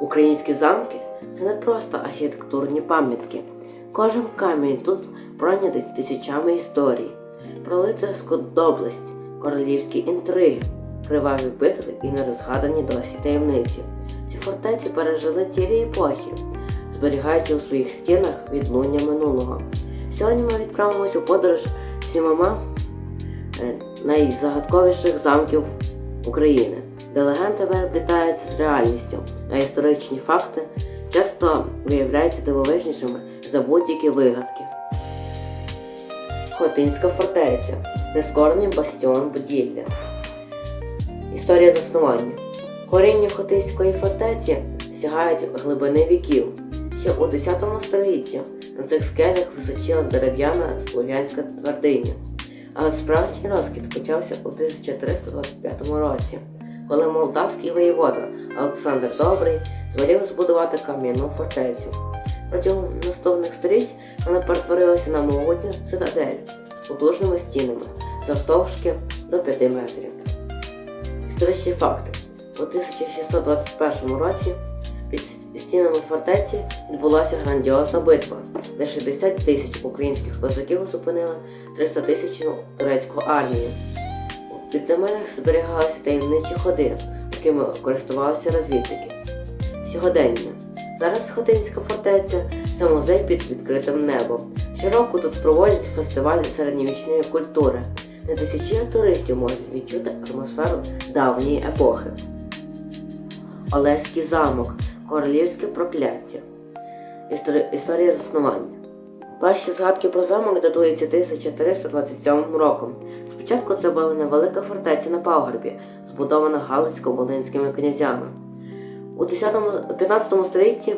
Українські замки це не просто архітектурні пам'ятки. Кожен камінь тут пройнятий тисячами історій, про лицарську доблесть, королівські інтриги, криваві битви і нерозгадані досі таємниці. Ці фортеці пережили цілі епохи, зберігаючи у своїх стінах відлуння минулого. Сьогодні ми відправимося у подорож сімома е, найзагадковіших замків України, де легенди переплітаються з реальністю, а історичні факти часто виявляються дивовижнішими за будь-які вигадки. Хотинська фортеця нескорений бастіон будівля. Історія заснування. Коріння Хотинської фортеці сягають глибини віків. Ще у 10 столітті на цих скелях височила дерев'яна слов'янська твердиня. Але справжній розквіт почався у 1325 році, коли молдавський воєвода Олександр Добрий звелів збудувати кам'яну фортецю. Протягом наступних століть вона перетворилася на могутню цитадель з потужними стінами завтовшки до 5 метрів. Історичні факти. У 1621 році під стінами фортеці відбулася грандіозна битва, де 60 тисяч українських козаків зупинили 300 тисячну турецьку армію. У підземеллях зберігалися таємничі ходи, якими користувалися розвідники. Сьогодення. Зараз Хотинська фортеця це музей під відкритим небом. Щороку тут проводять фестиваль середньовічної культури, де тисячі туристів можуть відчути атмосферу давньої епохи. Олеський замок, королівське прокляття. Історія заснування. Перші згадки про замок датуються 1327 роком. Спочатку це була невелика фортеця на пагорбі, збудована Галицько-Волинськими князями. У 10-15 столітті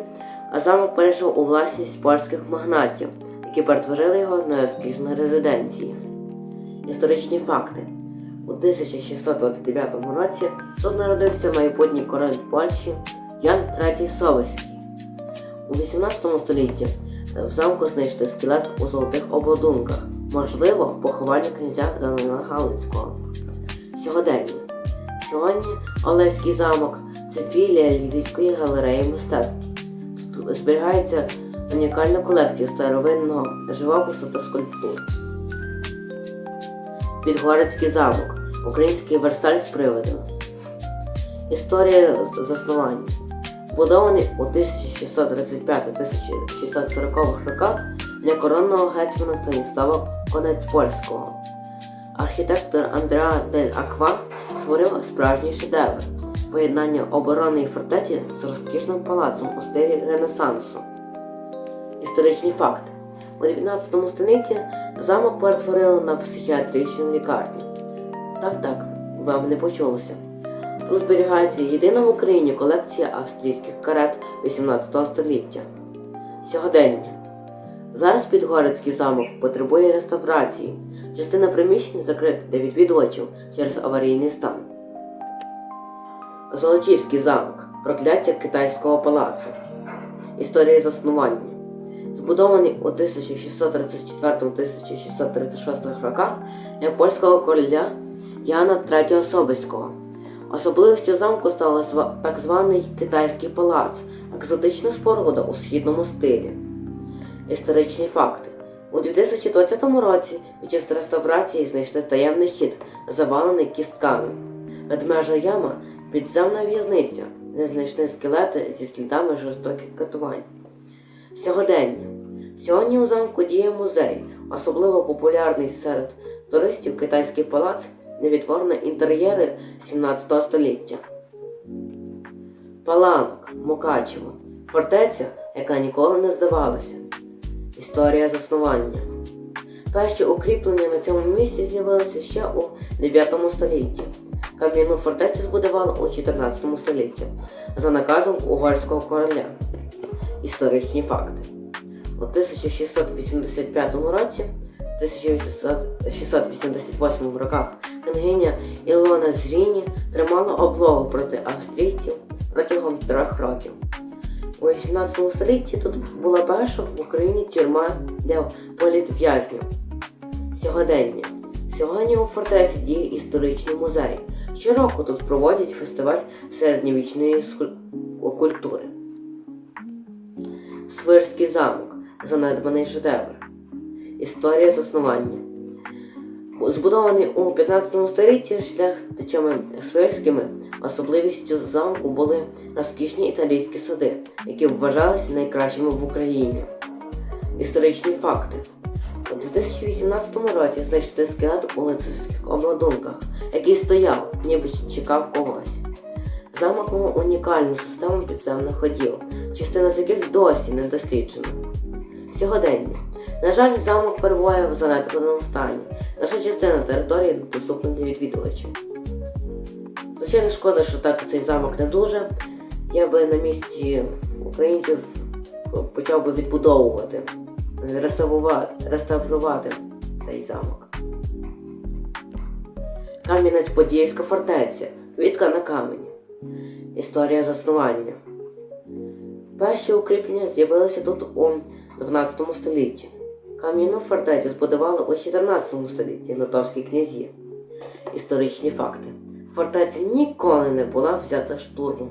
замок перейшов у власність польських магнатів, які перетворили його на розкішні резиденції. Історичні факти. У 1629 році тут народився майбутній король Польщі Ян III Совеський. У 18 столітті в замку знайшли скелет у золотих обладунках, можливо, поховання князя Данила Галицького. Сьогодення. Сьогодні Олеський замок це філія Львівської галереї мистецтв. Тут зберігається унікальна колекція старовинного живопису та скульптур. Підгорецький замок. Український Версаль з приводом. Історія заснування. Збудований у 1635-1640 роках для коронного гетьмана Станіслава Конець Польського. Архітектор Андреа Дель Аква створив справжній шедевр поєднання оборонної фортеці з розкішним палацом у стилі Ренесансу. Історичні факти. У 19 столітті замок перетворили на психіатричну лікарню. Так, так, вам не почулося. Зберігається єдина в Україні колекція австрійських карет 18 століття. Сьогодення. Зараз Підгорецький замок потребує реставрації. Частина приміщень закрита для відвідувачів через аварійний стан. Золочівський замок. Прокляття китайського палацу. Історія заснування. Збудований у 1634-1636 роках для польського короля Яна III Собеського. Особливістю замку став зва- так званий китайський палац, екзотична споруда у східному стилі. Історичні факти. У 2020 році під час реставрації знайшли таємний хід, завалений кістками. Ведмежа яма підземна в'язниця, де знайшли скелети зі слідами жорстоких катувань. Сьогодення. Сьогодні у замку діє музей, особливо популярний серед туристів китайський палац, де інтер'єри 17 століття. Паланок, Мукачево, фортеця, яка ніколи не здавалася. Історія заснування. Перші укріплення на цьому місці з'явилися ще у 9 столітті. Кам'яну фортецю збудували у 14 столітті за наказом угорського короля. Історичні факти. У 1685 році, 1688 роках княгиня Ілона Зріні тримала облогу проти австрійців протягом трьох років. У 18 столітті тут була перша в Україні тюрма для політв'язнів. Сьогодення. Сьогодні у фортеці діє історичний музей. Щороку тут проводять фестиваль середньовічної культури. Свирський замок занедбаний шедевр. Історія заснування. Збудований у 15 столітті шляхтичами свирськими, особливістю замку були розкішні італійські сади, які вважалися найкращими в Україні. Історичні факти. У 2018 році знайшли скелет у лицарських обладунках, який стояв, ніби чекав когось. Замок мав унікальну систему підземних ходів, частина з яких досі не досліджена. Сьогодення. На жаль, замок перебуває в занедбаному стані. Наша частина території доступна для відвідувачів. Звичайно, шкода, що так цей замок не дуже. Я би на місці українців почав би відбудовувати, реставрувати, реставрувати цей замок. Кам'янець-Подільська фортеця. Квітка на камені. Історія заснування. Перші укріплення з'явилися тут у 12 столітті. Кам'яну фортецю збудували у 14 столітті литовські князі. Історичні факти. Фортеця ніколи не була взята штурмом.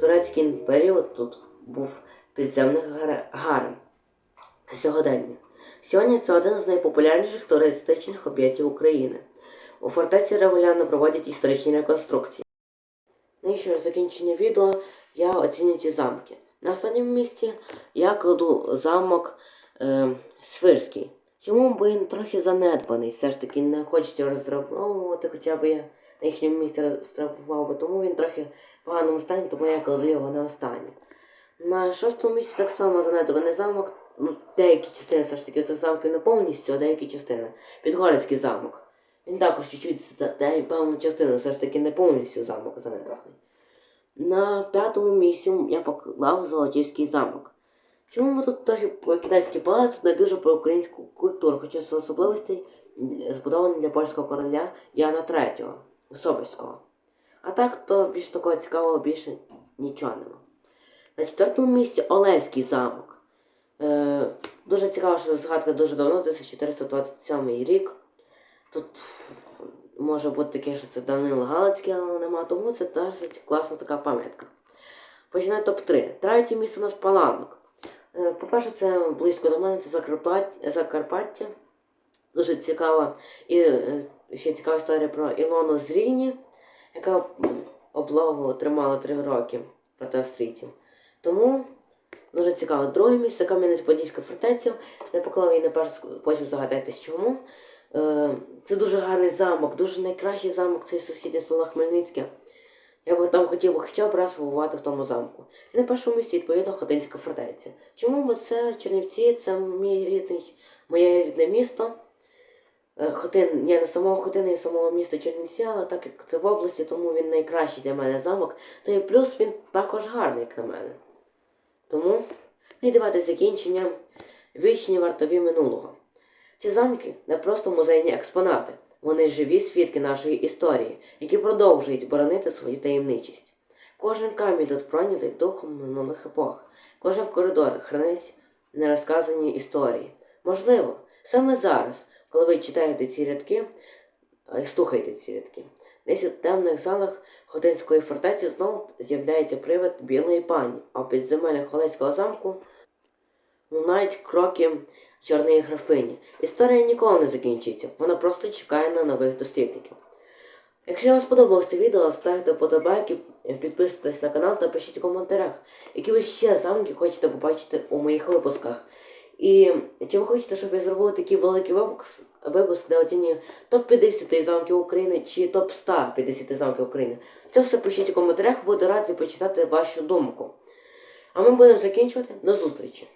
Турецький період тут був підземних гар- гарем. Сьогодення. Сьогодні це один з найпопулярніших туристичних об'єктів України. У фортеці регулярно проводять історичні реконструкції. Що закінчення відео я оцінюю ці замки. На останньому місці я кладу замок е, Свирський. Чому він трохи занедбаний, все ж таки не хочеться роздрабовувати, хоча б я на їхньому місці роздрабував, би, тому він трохи в поганому стані, тому я кладу його на останнє. На шостому місці так само занедбаний замок. Ну, деякі частини все ж таки цих замків не повністю, а деякі частини. Підгорецький замок. Він також чуть-чуть, де певна частина, все ж таки не повністю замок занедбаний. На п'ятому місці я поклав Золочівський замок. Чому ми тут трохи про китайський палац, не дуже про українську культуру, хоча з особливостей м, збудований для польського короля Яна III Собольського. А так, то більш такого цікавого більше нічого нема. На четвертому місці Олеський замок. Е, дуже цікаво, що згадка дуже давно, 1427 рік. Тут може бути таке, що це Данило Галицький, але нема, тому це досить класна така пам'ятка. Починаю топ-3. Третє місце у нас Паланок. Е, По-перше, це близько до мене, це Закарпаття. Дуже цікава і е, ще цікава історія про Ілону Зріні, яка облогу тримала три роки проти австрійців. Тому дуже цікаво. Друге місце Кам'янець-Подільська фортеця. Я поклав її на перше, потім здогадайтесь чому. Е, Це дуже гарний замок, дуже найкращий замок це сусіднє село Хмельницьке. Я би там хотів би хоча б раз побувати в тому замку. І на першому місці відповідно Хотинська фортеця. Чому? Бо це Чернівці, це мій рідний, моє рідне місто. Е, Хотин, я не самого Хотина і самого міста Чернівці, але так як це в області, тому він найкращий для мене замок. Та і плюс він також гарний, як на мене. Тому не давати закінчення вічні вартові минулого. Ці замки не просто музейні експонати, вони живі свідки нашої історії, які продовжують боронити свою таємничість. Кожен камінь тут пройнятий духом минулих епох, кожен коридор хранить нерозказані історії. Можливо, саме зараз, коли ви читаєте ці рядки, е, слухаєте ці рядки, десь у темних залах Хотинської фортеці знову з'являється привид білої пані, а в підземеллях Холецького замку лунають кроки чорної графині. Історія ніколи не закінчиться, вона просто чекає на нових дослідників. Якщо вам сподобалось це відео, ставте подобайки, підписуйтесь на канал та пишіть у коментарях, які ви ще замки хочете побачити у моїх випусках. І чи ви хочете, щоб я зробила такий великий випуск, випуск, де оцінюю топ-50 замків України чи топ-100 50 замків України? Це все пишіть у коментарях, буду радий почитати вашу думку. А ми будемо закінчувати. До зустрічі!